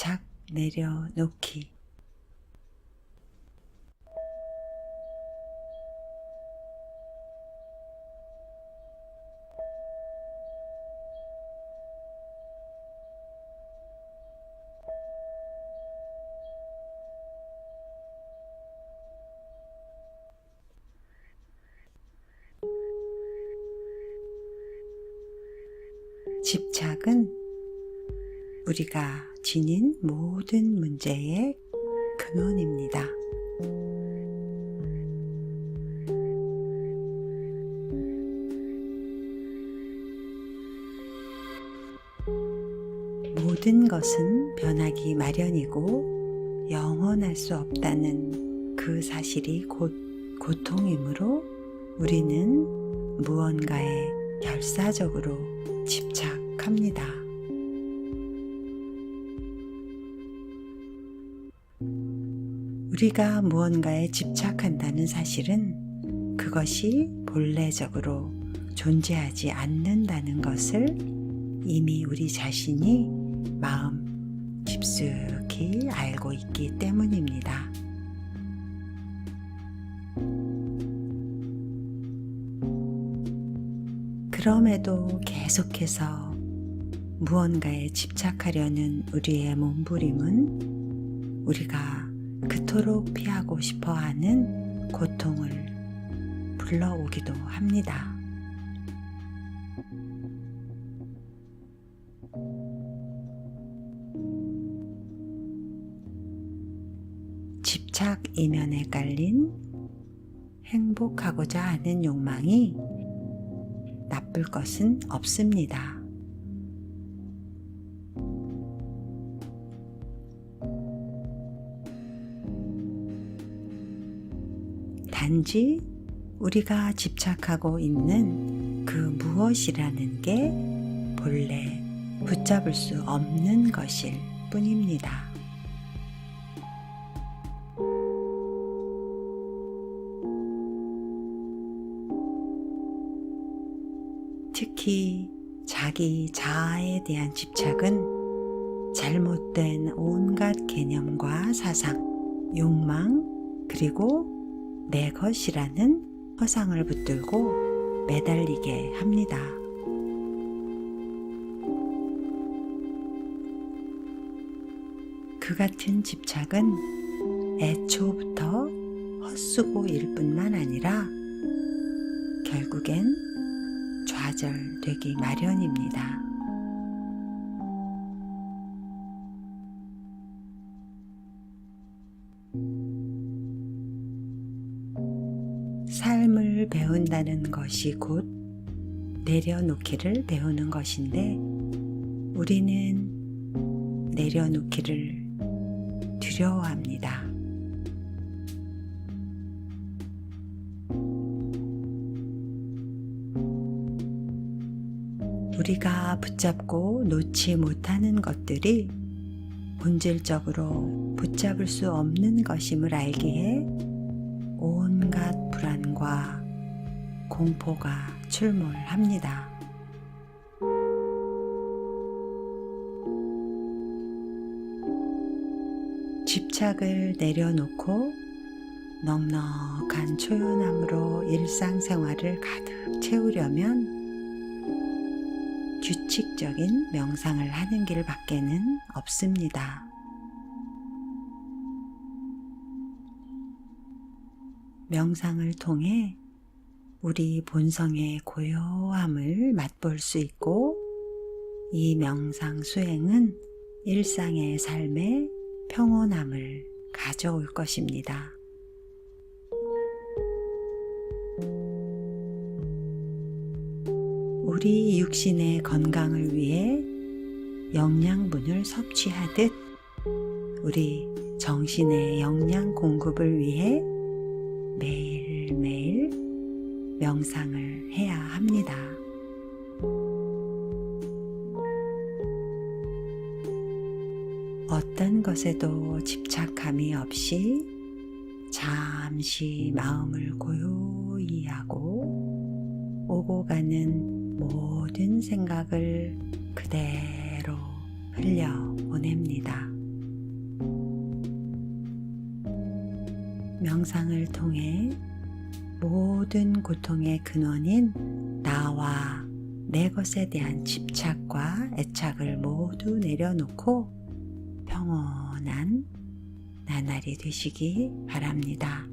집착 내려놓기. 집착은 우리가 지닌 모든 문제의 근원입니다. 모든 것은 변하기 마련이고 영원할 수 없다는 그 사실이 곧 고통이므로 우리는 무언가에 결사적으로 집착합니다. 우리가 무언가에 집착한다는 사실은 그것이 본래적으로 존재하지 않는다는 것을 이미 우리 자신이 마음 깊숙이 알고 있기 때문입니다. 그럼에도 계속해서 무언가에 집착하려는 우리의 몸부림은 우리가 그토록 피하고 싶어 하는 고통을 불러오기도 합니다. 집착 이면에 깔린 행복하고자 하는 욕망이 나쁠 것은 없습니다. 단지 우리가 집착하고 있는 그 무엇이라는 게 본래 붙잡을 수 없는 것일 뿐입니다. 특히 자기 자아에 대한 집착은 잘못된 온갖 개념과 사상, 욕망, 그리고 내 것이라는 허상을 붙들고 매달리게 합니다. 그 같은 집착은 애초부터 헛수고일 뿐만 아니라 결국엔 좌절되기 마련입니다. 배운다는 것이 곧 내려놓기를 배우는 것인데 우리는 내려놓기를 두려워합니다. 우리가 붙잡고 놓지 못하는 것들이 본질적으로 붙잡을 수 없는 것임을 알기에 온갖 불안과 공포가 출몰합니다. 집착을 내려놓고 넉넉한 초연함으로 일상생활을 가득 채우려면 규칙적인 명상을 하는 길밖에는 없습니다. 명상을 통해 우리 본성의 고요함을 맛볼 수 있고 이 명상 수행은 일상의 삶에 평온함을 가져올 것입니다. 우리 육신의 건강을 위해 영양분을 섭취하듯 우리 정신의 영양 공급을 위해 매일매일 명상을 해야 합니다. 어떤 것에도 집착함이 없이 잠시 마음을 고요히 하고 오고 가는 모든 생각을 그대로 흘려 보냅니다. 명상을 통해 모든 고통의 근원인 나와 내 것에 대한 집착과 애착을 모두 내려놓고 평온한 나날이 되시기 바랍니다.